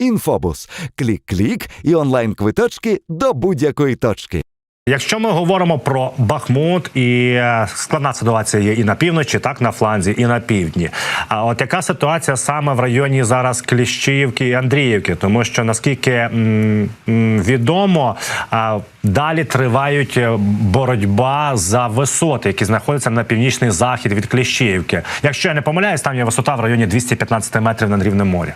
Інфобус. Клік-клік і онлайн-квиточки до будь-якої точки. Якщо ми говоримо про Бахмут, і е, складна ситуація є і на півночі, так на фланзі, і на півдні. А от яка ситуація саме в районі зараз Кліщіївки і Андріївки? Тому що наскільки м, м, відомо, а, далі тривають е, боротьба за висоти, які знаходяться на північний захід від Кліщіївки. Якщо я не помиляюсь, там є висота в районі 215 метрів над рівнем моря.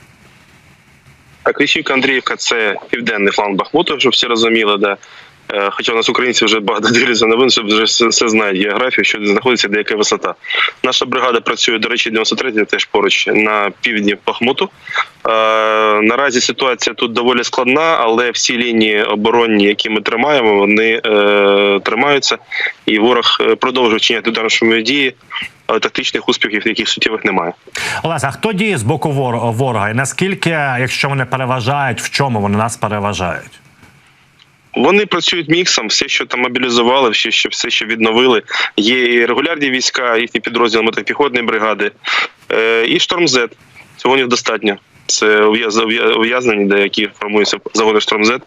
Так, Кліщівка Андріївка це південний фланг Бахмуту, щоб всі розуміли, де. Хоча у нас українці вже багато дивляться новин, щоб вже все, знають географію, що де знаходиться деяка висота. Наша бригада працює, до речі, 93 теж поруч на півдні Бахмуту. Е, наразі ситуація тут доволі складна, але всі лінії оборонні, які ми тримаємо, вони е, тримаються, і ворог е, продовжує вчиняти ударні дії, тактичних успіхів яких суттєвих немає. Олеся, а хто діє з боку вор- ворога? І наскільки, якщо вони переважають, в чому вони нас переважають? Вони працюють міксом, все, що там мобілізували, все, що все, що відновили. Є і регулярні війська, їхні підрозділи мотопіхотні бригади, е, і штормзет. Цього них достатньо. Це ув'яз- ув'язнені, де які формуються загони шторм З,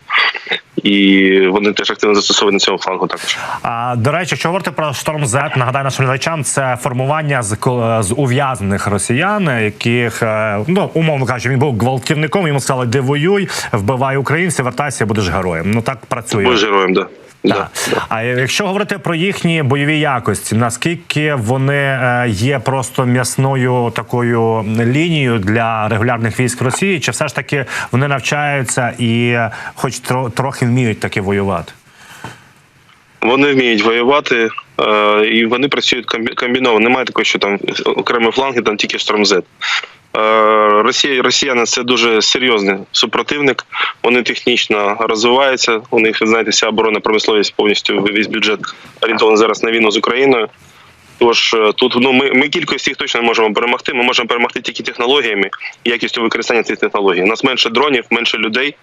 і вони теж активно застосовані на цьому флангу також. А, до речі, якщо говорити про шторм Z, нагадаю нашим глядачам, це формування з, з ув'язнених росіян, яких е, ну умовно кажучи, він був гвалтівником. Йому сказали, де воюй, вбивай українців, вертайся, будеш героєм. Ну так працює. Будь героєм, да. Так. А якщо говорити про їхні бойові якості, наскільки вони е, є просто м'ясною такою лінією для регулярних військ Росії, чи все ж таки вони навчаються і, хоч трохи вміють таки воювати? Вони вміють воювати, е, і вони працюють комбі- комбіновано. Немає такого, що там окремі фланги, там тільки шторм З. Е, Росія, росіяни це дуже серйозний супротивник. Вони технічно розвиваються. У них, знаєте, вся оборонна промисловість повністю весь бюджет орієнтований зараз на війну з Україною. Тож е, тут ну ми, ми кількості їх точно не можемо перемогти. Ми можемо перемогти тільки технологіями якістю використання цих технологій. У нас менше дронів, менше людей,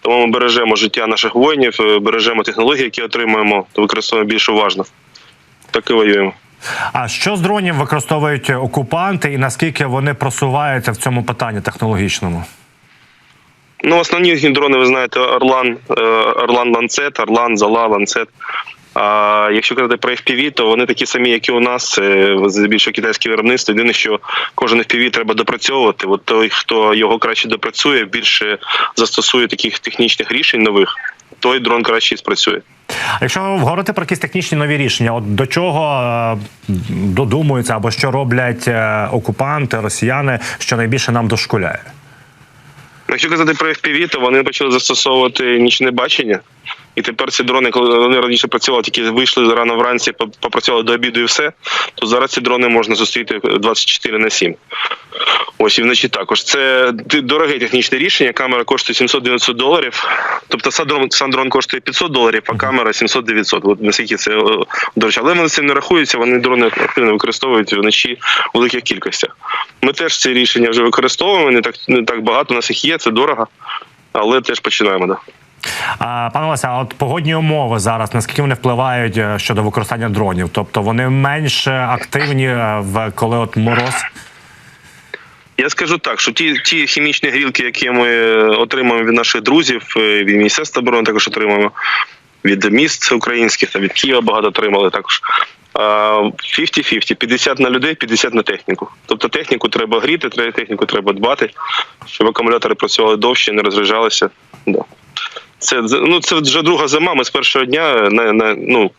тому ми бережемо життя наших воїнів, е, бережемо технології, які отримуємо, то використовуємо більш уважно. Так і воюємо. А що з дронів використовують окупанти, і наскільки вони просуваються в цьому питанні технологічному? Ну, основні їхні дрони, ви знаєте, Орлан, е, Орлан Ланцет, Орлан, Зала, Ланцет. А якщо казати про FPV, то вони такі самі, як і у нас, це здебільшого китайське виробництво. Єдине, що кожен FPV треба допрацьовувати. От той, хто його краще допрацює, більше застосує таких технічних рішень нових, той дрон краще спрацює. спрацює. Якщо говорити про якісь технічні нові рішення, от до чого е, додумуються або що роблять е, окупанти, росіяни, що найбільше нам дошкуляє? Якщо казати про FPV, то вони почали застосовувати нічне бачення. І тепер ці дрони, коли вони раніше працювали, тільки вийшли рано вранці, попрацювали до обіду і все, то зараз ці дрони можна зустріти 24 на 7. Ось і вночі також. Це дороге технічне рішення. Камера коштує 700-900 доларів. Тобто сам дрон, сам дрон коштує 500 доларів, а камера 700-900. От наскільки це дорожче. Але вони цим не рахуються, вони дрони активно використовують вночі у великих кількостях. Ми теж ці рішення вже використовуємо, не так, не так багато, у нас їх є, це дорого, але теж починаємо. Да. Пане Олеся, а от погодні умови зараз наскільки вони впливають е, щодо використання дронів? Тобто вони менш активні е, в коли от мороз? Я скажу так, що ті, ті хімічні грілки, які ми е, отримуємо від наших друзів, е, від Міністерства оборони також отримуємо, від міст українських та від Києва багато отримали також. А, 50-50, 50 на людей, 50 на техніку. Тобто техніку треба гріти, техніку треба дбати, щоб акумулятори працювали довше, не розряджалися. Да. Це ну це вже друга зима. Ми з першого дня на, на ну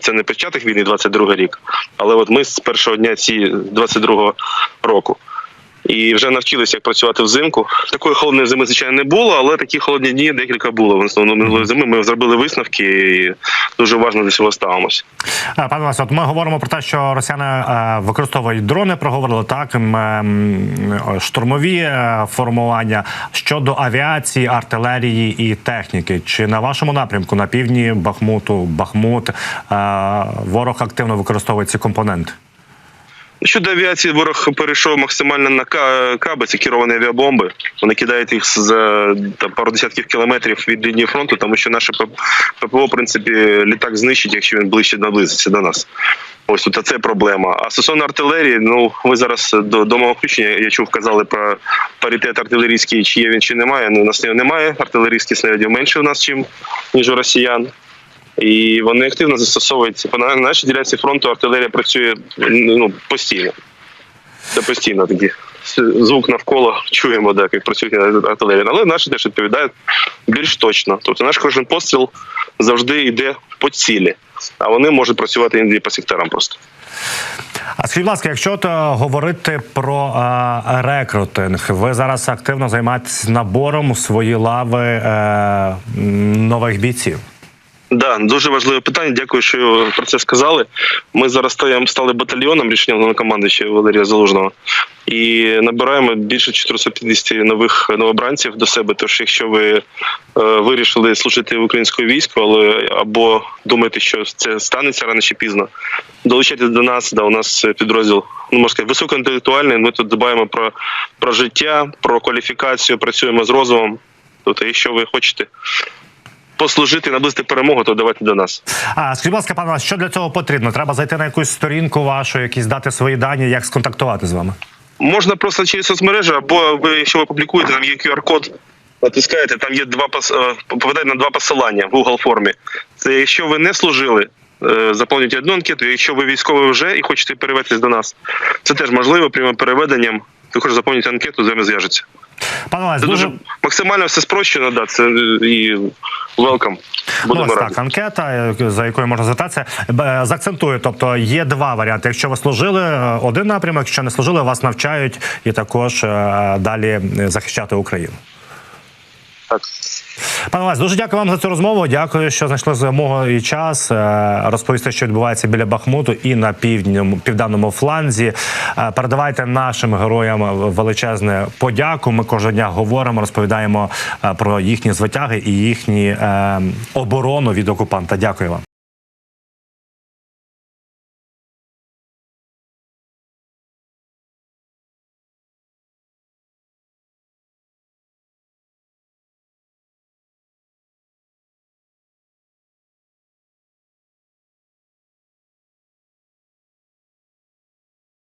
це не початок війни, 22 рік, але от ми з першого дня ці 22 року. І вже навчилися як працювати взимку. Такої холодної зими, звичайно, не було, але такі холодні дні декілька було. В основному минулої зими ми зробили висновки і дуже уважно до цього ставимося. Пане Олеся, от ми говоримо про те, що росіяни е, використовують дрони, проговорили так, штурмові е, формування щодо авіації, артилерії і техніки. Чи на вашому напрямку на півдні Бахмуту, Бахмут, е, ворог активно використовує ці компоненти? Щодо авіації, ворог перейшов максимально на ка- каби, це керовані авіабомби. Вони кидають їх за там, пару десятків кілометрів від лінії фронту, тому що наше ППО, в принципі, літак знищить, якщо він ближче наблизиться до нас. Ось тут це проблема. А стосовно артилерії, ну ви зараз до, до мого включення я чув, казали про паритет артилерійський, чи є він чи немає. Ну у нас немає. Артилерійських снарядів менше у нас, чим ніж у росіян. І вони активно застосовуються. По нашій ділянці фронту артилерія працює ну, постійно. Це постійно такі звук навколо чуємо, так, як працює артилерія. Але наші теж відповідають більш точно. Тобто наш кожен постріл завжди йде по цілі, а вони можуть працювати іноді по секторам просто. А скажіть, будь ласка, якщо от, е, говорити про е, рекрутинг, ви зараз активно займаєтесь набором у свої лави е, нових бійців. Да, дуже важливе питання. Дякую, що про це сказали. Ми зараз стаємо стали батальйоном рішенням командуючого Валерія Залужного і набираємо більше 450 нових новобранців до себе. Тож, якщо ви е, вирішили служити в українському війську, але або думаєте, що це станеться рано чи пізно, долучайтесь до нас. Да, у нас підрозділ ну можна сказати, високоінтелектуальний. Ми тут дбаємо про, про життя, про кваліфікацію, працюємо з розумом. Тобто, якщо ви хочете послужити, наблизити перемогу, то давайте до нас. А скажіть, будь ласка, пане, що для цього потрібно? Треба зайти на якусь сторінку вашу, якісь дати свої дані, як сконтактувати з вами. Можна просто через соцмережі, або ви, якщо ви публікуєте, там є QR-код, натискаєте, там є два пос... е, попадають на два посилання в Google формі. Це якщо ви не служили, е, заповнюйте одну анкету. Якщо ви військовий вже і хочете перевестись до нас, це теж можливо прямим переведенням. Також заповнюйте анкету, з вами зв'яжуться. Пане дуже дуже максимально все спрощено, да, це е, і welcome. Ну, ось так, анкета, е, за якою можна звертатися. Б- Закцентую, тобто є два варіанти. Якщо ви служили е, один напрямок, якщо не служили, вас навчають і також е, далі е, захищати Україну. Так. Пане Лесь, дуже дякую вам за цю розмову. Дякую, що знайшли змогу і час е, розповісти, що відбувається біля Бахмуту і на півдньому південному фланзі. Е, Передавайте нашим героям величезне подяку. Ми кожного дня говоримо, розповідаємо е, про їхні звитяги і їхні оборону від окупанта. Дякую вам.